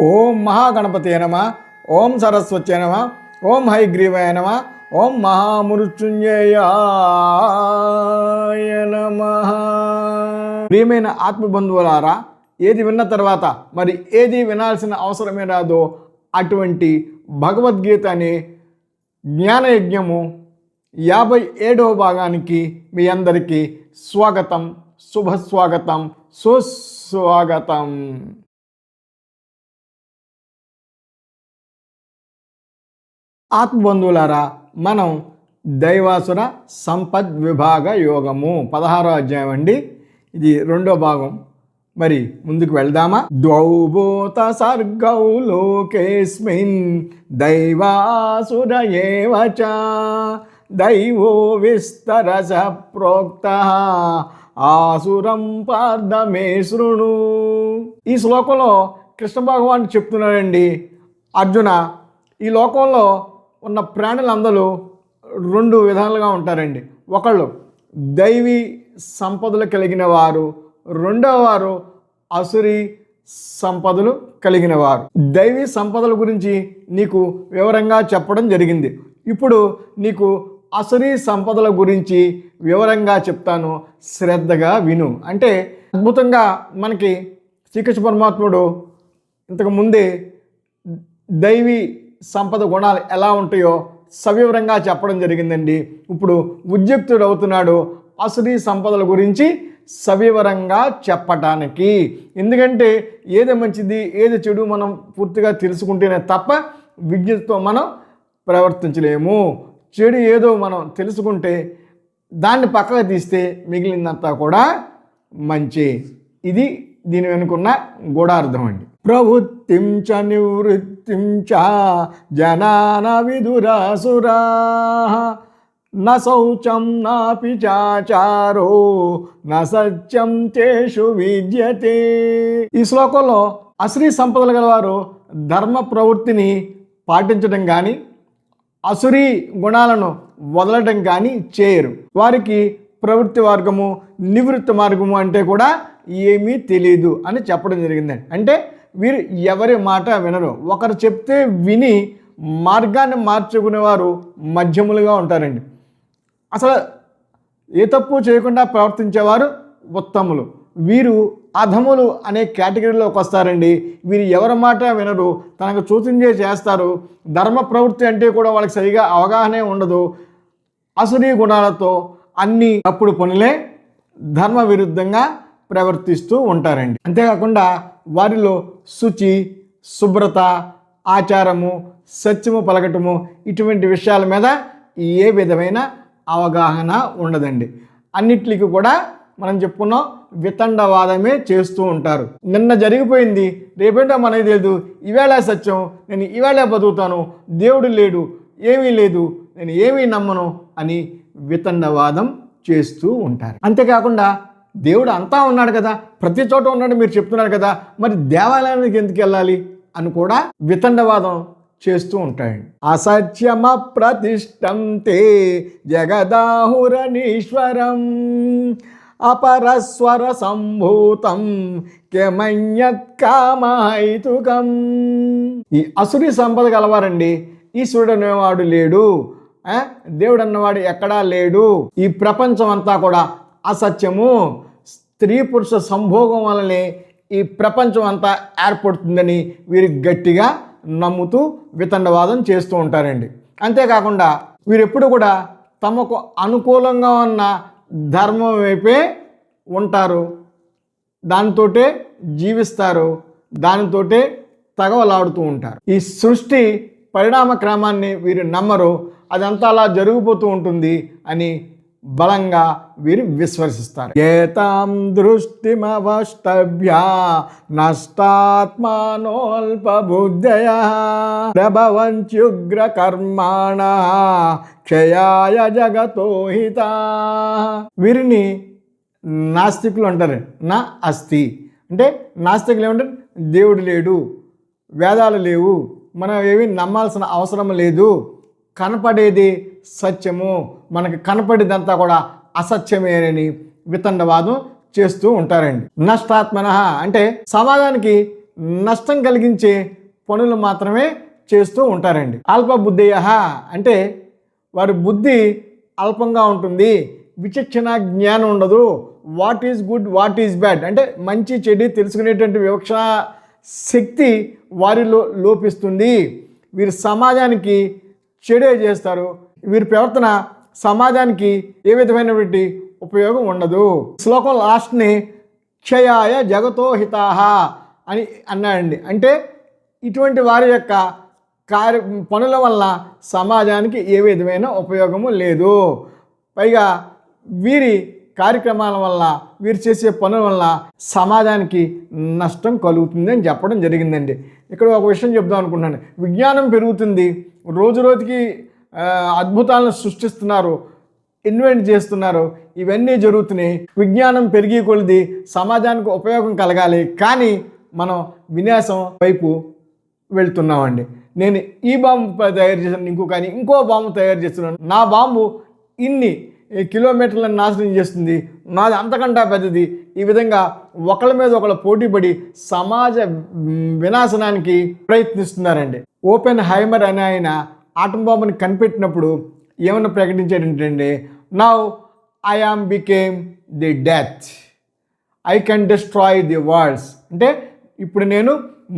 ఓం మహాగణపతి నమ ఓం సరస్వతి నమ ఓం హైగ్రీవాయ నమ ఓం మహామృత్యుంజయాయ నమ. ప్రియమైన ఆత్మబంధువులారా ఏది విన్న తర్వాత మరి ఏది వినాల్సిన అవసరమే రాదో అటువంటి భగవద్గీత అనే జ్ఞానయజ్ఞము యాభై ఏడవ భాగానికి మీ అందరికీ స్వాగతం శుభస్వాగతం సుస్వాగతం. ఆత్మబంధువులారా మనం దైవాసుర సంపద్ విభాగ యోగము పదహారో అధ్యాయం అండి. ఇది రెండో భాగం. మరి ముందుకు వెళ్దామా? ద్వౌభూత సర్గౌ లోకేస్మిన్ దైవాసుర ఏవచ దైవో విస్తరస ప్రోక్త ఆసురం పార్థమే శృణు. ఈ శ్లోకంలో కృష్ణ భగవాన్ చెప్తున్నాడండి అర్జున ఈ లోకంలో ఉన్న ప్రాణులందరూ రెండు విధాలుగా ఉంటారండి. ఒకళ్ళు దైవీ సంపదలు కలిగిన వారు రెండవ వారు అసురి సంపదలు కలిగిన వారు. దైవీ సంపదల గురించి నీకు వివరంగా చెప్పడం జరిగింది. ఇప్పుడు నీకు అసురి సంపదల గురించి వివరంగా చెప్తాను. శ్రద్ధగా విను. అంటే అద్భుతంగా మనకి శ్రీకృష్ణ పరమాత్ముడు ఇంతకు ముందే దైవీ సంపద గుణాలు ఎలా ఉంటాయో సవివరంగా చెప్పడం జరిగిందండి. ఇప్పుడు ఉద్యుక్తుడు అవుతున్నాడు అసురీ సంపదల గురించి సవివరంగా చెప్పటానికి. ఎందుకంటే ఏది మంచిది ఏది చెడు మనం పూర్తిగా తెలుసుకుంటేనే తప్ప విద్యతో మనం ప్రవర్తించలేము. చెడు ఏదో మనం తెలుసుకుంటే దాన్ని పక్కకు తీస్తే మిగిలిందంతా కూడా మంచి. ఇది దీని వెనుకున్న గూఢార్థం అండి. ప్రవృత్తిం చ నివృత్తిం చ జనాన విదురాసురా. న శౌచం నాపి చాచారో న సత్యం చేషు విద్యతే. ఈ శ్లోకంలో అశ్రీ సంపదలు గలవారు ధర్మ ప్రవృత్తిని పాటించడం కానీ అసురీ గుణాలను వదలడం కానీ చేయరు. వారికి ప్రవృత్తి మార్గము నివృత్తి మార్గము అంటే కూడా ఏమీ తెలియదు అని చెప్పడం జరిగిందండి. అంటే వీరు ఎవరి మాట వినరు. ఒకరు చెప్తే విని మార్గాన్ని మార్చుకునేవారు మధ్యములుగా ఉంటారండి. అసలు ఏ తప్పు చేయకుండా ప్రవర్తించేవారు ఉత్తములు. వీరు అధములు అనే కేటగిరీలోకి వస్తారండి. వీరు ఎవరి మాట వినరు తనకు సూచించే చేస్తారు. ధర్మ ప్రవృత్తి అంటే కూడా వాళ్ళకి సరిగా అవగాహనే ఉండదు. అసురీ గుణాలతో అన్ని అప్పుడు పనులే ధర్మ విరుద్ధంగా ప్రవర్తిస్తూ ఉంటారండి. అంతేకాకుండా వారిలో శుచి శుభ్రత ఆచారము సత్యము పలకటము ఇటువంటి విషయాల మీద ఏ విధమైన అవగాహన ఉండదండి. అన్నిటికీ కూడా మనం చెప్పుకున్నాం వితండవాదమే చేస్తూ ఉంటారు. నిన్న జరిగిపోయింది రేపేంటో మనకి తెలియదు ఈవేళ సత్యం నేను ఈవేళ బతుకుతాను దేవుడు లేడు ఏమీ లేదు నేను ఏమీ నమ్మను అని వితండవాదం చేస్తూ ఉంటారు. అంతేకాకుండా దేవుడు అంతా ఉన్నాడు కదా ప్రతి చోట ఉన్నాడు మీరు చెప్తున్నారు కదా మరి దేవాలయానికి ఎందుకు వెళ్ళాలి అని కూడా వితండవాదం చేస్తూ ఉంటాయండి అసత్యమ ప్రతిష్టం తే జగదాహురనీశ్వరం అపరస్వర సంభూతం కెమన్యత్ కామాయితుకం. ఈ అసురి సంపద గలవారండి ఈశ్వరుడు అనేవాడు లేడు దేవుడు అన్నవాడు ఎక్కడా లేడు. ఈ ప్రపంచం అంతా కూడా అసత్యము. స్త్రీ పురుష సంభోగం వలనే ఈ ప్రపంచం అంతా ఏర్పడుతుందని వీరు గట్టిగా నమ్ముతూ వితండవాదం చేస్తూ ఉంటారండి. అంతేకాకుండా వీరెప్పుడు కూడా తమకు అనుకూలంగా ఉన్న ధర్మం వైపే ఉంటారు. దానితోటే జీవిస్తారు. దానితోటే తగవలాడుతూ ఉంటారు. ఈ సృష్టి పరిణామ క్రమాన్ని వీరు నమ్మరు. అదంతా అలా జరిగిపోతూ ఉంటుంది అని బలంగా వీరు విశ్వసిస్తారు. ఏతాం దృష్టిమవష్టభ్య నష్టాత్మానోల్పబుద్ధయ ప్రభవంత్యుగ్ర కర్మాణ క్షయాయ జగతోహిత వీరిని నాస్తికులు అంటారు. నా అస్థి. అంటే నాస్తికులు ఏమంటారు? దేవుడు లేడు. వేదాలు లేవు. మనం ఏమీ నమ్మాల్సిన అవసరం లేదు. కనపడేది సత్యము. మనకి కనపడేదంతా కూడా అసత్యమేనని వితండవాదం చేస్తూ ఉంటారండి. నష్టాత్మన అంటే సమాజానికి నష్టం కలిగించే పనులు మాత్రమే చేస్తూ ఉంటారండి. అల్పబుద్ధయ అంటే వారి బుద్ధి అల్పంగా ఉంటుంది. విచక్షణ జ్ఞానం ఉండదు. What is good what is bad అంటే మంచి చెడు తెలుసుకునేటువంటి వివక్ష శక్తి వారిలో లోపిస్తుంది. వీరు సమాజానికి చెడే చేస్తారు. వీరి ప్రవర్తన సమాజానికి ఏ విధమైనటువంటి ఉపయోగం ఉండదు. శ్లోకం లాస్ట్ని క్షయాయ జగతో హితాహ అని అన్నాడండి. అంటే ఇటువంటి వారి యొక్క కార్య పనుల వల్ల సమాజానికి ఏ విధమైన ఉపయోగము లేదు. పైగా వీరి కార్యక్రమాల వల్ల వీరు చేసే పనుల వల్ల సమాజానికి నష్టం కలుగుతుంది అని చెప్పడం జరిగిందండి. ఇక్కడ ఒక విషయం చెప్దాం అనుకుంటున్నాను. విజ్ఞానం పెరుగుతుంది. రోజు రోజుకి అద్భుతాలను సృష్టిస్తున్నారు ఇన్వెంట్ చేస్తున్నారు. ఇవన్నీ జరుగుతున్నాయి. విజ్ఞానం పెరిగి కొలిది సమాజానికి ఉపయోగం కలగాలి. కానీ మనం విన్యాసం వైపు వెళ్తున్నామండి. నేను ఈ బాంబు తయారు చేశాను ఇంకో కానీ ఇంకో బాంబు తయారు చేస్తున్నాను. నా బాంబు ఇన్ని కిలోమీటర్లను నాశనం చేస్తుంది. నాది అంతకంటా పెద్దది. ఈ విధంగా ఒకళ్ళ మీద ఒకళ్ళ పోటీపడి సమాజ వినాశనానికి ప్రయత్నిస్తున్నారండి. ఓపెన్ హైమర్ అనే ఆయన ఆటం బాంబుని కనిపెట్టినప్పుడు ఏమన్నా ప్రకటించాడంటే now I am became the death I can destroy the worlds అంటే ఇప్పుడు నేను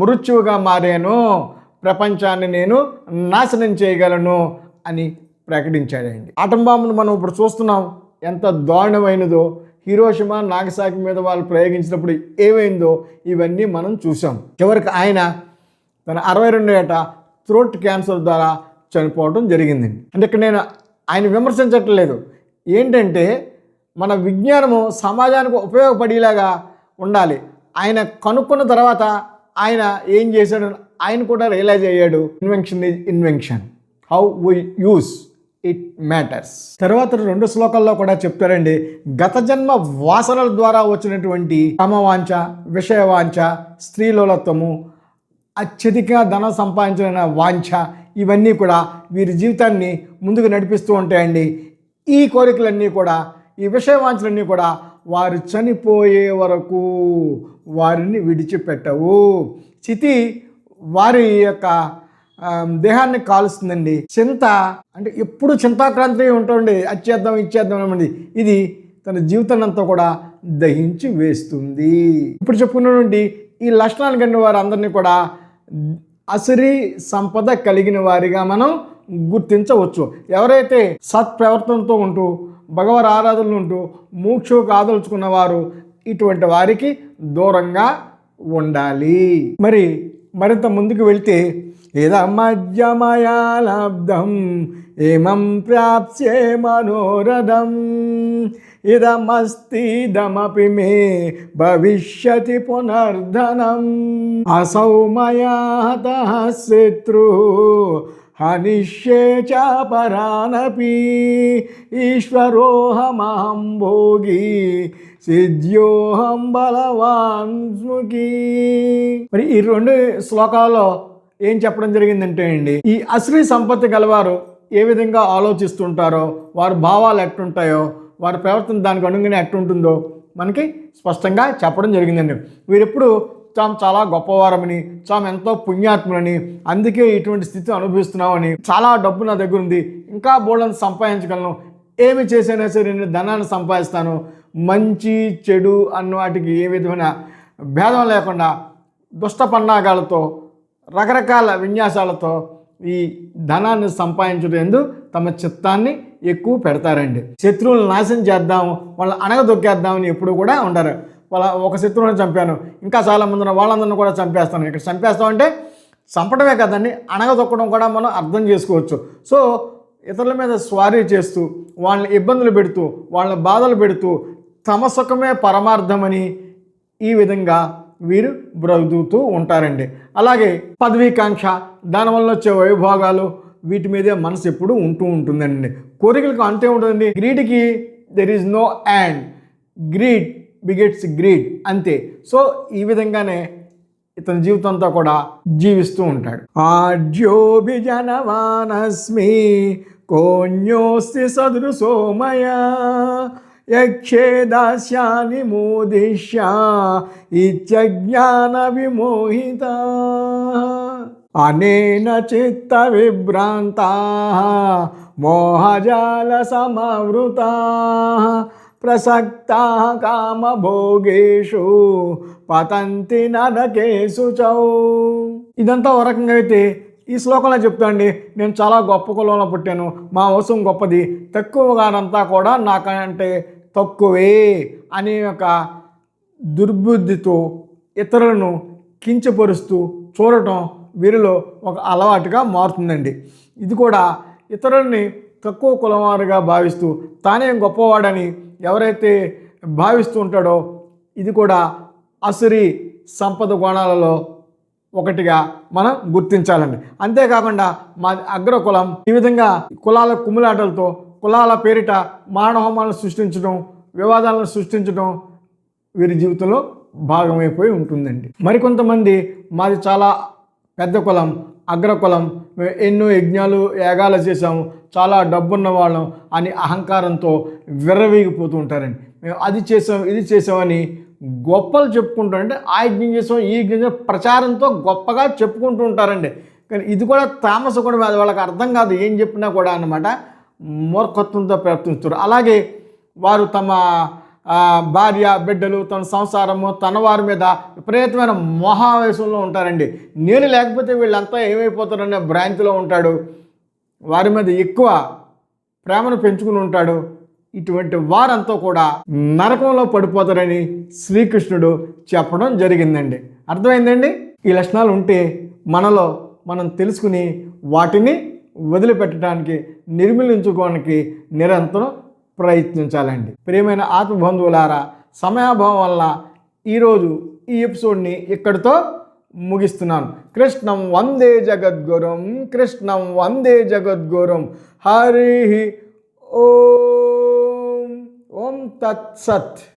మృత్యువుగా మారాను ప్రపంచాన్ని నేను నాశనం చేయగలను అని ప్రకటించాడండి. ఆటం బాంబును మనం ఇప్పుడు చూస్తున్నాం ఎంత దారుణమైనదో. హీరోషిమా నాగసాకి మీద వాళ్ళు ప్రయోగించినప్పుడు ఏమైందో ఇవన్నీ మనం చూసాం చివరికి ఆయన తన అరవై రెండు ఏట థ్రోట్ క్యాన్సర్ ద్వారా చనిపోవడం జరిగిందండి అంటే ఇక్కడ నేను ఆయన విమర్శించట్లేదు. ఏంటంటే మన విజ్ఞానము సమాజానికి ఉపయోగపడేలాగా ఉండాలి. ఆయన కనుక్కున్న తర్వాత ఆయన ఏం చేశాడు? ఆయన కూడా రియలైజ్ అయ్యాడు. Invention is invention how we use it matters తర్వాత రెండు శ్లోకాల్లో కూడా చెప్తారండి. గత జన్మ వాసనల ద్వారా వచ్చినటువంటి కామవాంఛ విషయవాంఛ స్త్రీలోలత్వము అత్యధిక ధనం సంపాదించిన వాంఛ ఇవన్నీ కూడా వీరి జీవితాన్ని ముందుకు నడిపిస్తూ ఉంటాయండి. ఈ కోరికలన్నీ కూడా ఈ విషయవాంఛలన్నీ కూడా వారు చనిపోయే వరకు వారిని విడిచిపెట్టవు. చితి వారి యొక్క దేహాన్ని కాలుస్తుందండి. చింత అంటే ఎప్పుడు చింతాక్రాంతి ఉంటుంది అచ్చేద్దాం ఇచ్చేద్దాం అనేది ఇది తన జీవితాన్ని అంతా కూడా దహించి వేస్తుంది. ఇప్పుడు చెప్పుకున్నటువంటి ఈ లక్షణాలు కంటే వారు అందరినీ కూడా అసిరి సంపద కలిగిన వారిగా మనం గుర్తించవచ్చు. ఎవరైతే సత్ప్రవర్తనతో ఉంటూ భగవర్ ఆరాధనలు ఉంటూ మోక్షకు ఆదలుచుకున్న వారు ఇటువంటి వారికి దూరంగా ఉండాలి. మరి మరింత ముందుకు వెళ్తే ఇదమధ్యమయా ఏమం ప్రాప్స్యే మనోరథం. ఇదమస్తిదమపి మే భవిష్యతి పునర్ధనం. అసౌ మయా శత్రు హనిష్యే చ పరానపి. ఈశ్వరోహమహం భోగి సిద్ధ్యోహం బలవాన్ మరి ఈ రెండు శ్లోకాల్లో ఏం చెప్పడం జరిగిందంటే అండి ఈ అశ్రీ సంపత్తి గలవారు ఏ విధంగా ఆలోచిస్తుంటారో వారి భావాలు ఎట్టుంటాయో వారి ప్రవర్తన దానికి అనుగుణంగా ఎట్టుంటుందో మనకి స్పష్టంగా చెప్పడం జరిగిందండి. వీరెప్పుడు తాము చాలా గొప్పవారమని తాము ఎంతో పుణ్యాత్ములని అందుకే ఇటువంటి స్థితి అనుభవిస్తున్నామని చాలా డబ్బు నా దగ్గర ఉంది ఇంకా బోళ్ళని సంపాదించగలను ఏమి చేసైనా సరే నేను ధనాన్ని సంపాదిస్తాను మంచి చెడు అన్న వాటికి ఏ విధమైన భేదం లేకుండా దుష్ట పన్నాగాలతో రకరకాల విన్యాసాలతో ఈ ధనాన్ని సంపాదించడం ఎందు తమ చిత్తాన్ని ఎక్కువ పెడతారండి. శత్రువులను నాశనం చేద్దాము వాళ్ళని అణగదొక్కేద్దామని ఎప్పుడు కూడా ఉండరు. వాళ్ళ ఒక శత్రువుని చంపాను ఇంకా చాలా మంది వాళ్ళందరిని కూడా చంపేస్తాను. ఇక్కడ చంపేస్తామంటే చంపడమే కదండి అణగదొక్కడం కూడా మనం అర్థం చేసుకోవచ్చు. సో ఇతరుల మీద స్వారీ చేస్తూ వాళ్ళని ఇబ్బందులు పెడుతూ వాళ్ళని బాధలు పెడుతూ తమ సుఖమే పరమార్థమని ఈ విధంగా వీరు బ్రతుకుతూ ఉంటారండి. అలాగే పదవీకాంక్ష దానివల్ల వచ్చే వైభోగాలు వీటి మీదే మనసు ఎప్పుడు ఉంటూ ఉంటుందండి. కోరికలకు అంతే ఉంటుందండి. గ్రీడ్కి there is no and greed begets greed అంతే. సో ఈ విధంగానే ఇతని జీవితంతో కూడా జీవిస్తూ ఉంటాడు. ఆడ్యోభిజనవానస్మి కోన్యోస్తి సదృశోమయ యక్షే దాస్యాని మోదిష్య ఇత్యజ్ఞాన విమోహిత. అనేన చిత్త విభ్రాంత మోహజాల సమవృత. ప్రసక్త కామభోగేషు పతంతి నరకేశు చౌ. ఇదంతా ఒక రకంగా అయితే ఈ శ్లోకంలో చెప్తాండి నేను చాలా గొప్ప కులంలో పుట్టాను మా వంశం గొప్పది తక్కువగానంతా కూడా నాకంటే తక్కువే అనే ఒక దుర్బుద్ధితో ఇతరులను కించపరుస్తూ చూడటం వీరిలో ఒక అలవాటుగా మారుతుందండి. ఇది కూడా ఇతరుల్ని తక్కువ కులవారుగా భావిస్తూ తానే గొప్పవాడని ఎవరైతే భావిస్తూ ఉంటాడో ఇది కూడా అసురి సంపద కోణాలలో ఒకటిగా మనం గుర్తించాలండి. అంతేకాకుండా మా అగ్రకులం ఈ విధంగా కులాల కుమ్ములాటలతో కులాల పేరిట మానహోమాలను సృష్టించడం వివాదాలను సృష్టించడం వీరి జీవితంలో భాగమైపోయి ఉంటుందండి. మరికొంతమంది మాది చాలా పెద్ద కులం అగ్రకులం ఎన్నో యజ్ఞాలు యాగాలు చేసాము చాలా డబ్బున్న వాళ్ళం అని అహంకారంతో విర్రవీగిపోతూ ఉంటారండి. మేము అది చేసాం ఇది చేసామని గొప్పలు చెప్పుకుంటారంటే ఆ యజ్ఞం చేసాం ఈ యజ్ఞం చేసాం ప్రచారంతో గొప్పగా చెప్పుకుంటూ ఉంటారండి. కానీ ఇది కూడా తామస కూడా అది వాళ్ళకి అర్థం కాదు ఏం చెప్పినా కూడా అన్నమాట. మూర్ఖత్వంతో ప్రవర్తిస్తారు అలాగే వారు తమ భార్య బిడ్డలు తన సంసారము తన వారి మీద విపరీతమైన మోహావేశంలో ఉంటారండి. నేను లేకపోతే వీళ్ళంతా ఏమైపోతారనే భ్రాంతిలో ఉంటాడు. వారి మీద ఎక్కువ ప్రేమను పెంచుకుని ఉంటాడు. ఇటువంటి వారంతా కూడా నరకంలో పడిపోతారని శ్రీకృష్ణుడు చెప్పడం జరిగిందండి. అర్థమైందండి? ఈ లక్షణాలు ఉంటే మనలో మనం తెలుసుకుని వాటిని వదిలిపెట్టడానికి నిర్మూలించుకోవడానికి నిరంతరం ప్రయత్నించాలండి. ప్రియమైన ఆత్మబంధువులారా సమయాభావం వల్ల ఈరోజు ఈ ఎపిసోడ్ని ఇక్కడితో ముగిస్తున్నాను. కృష్ణం వందే జగద్గురం కృష్ణం వందే జగద్గురం. హరి ఓం ఓం తత్సత్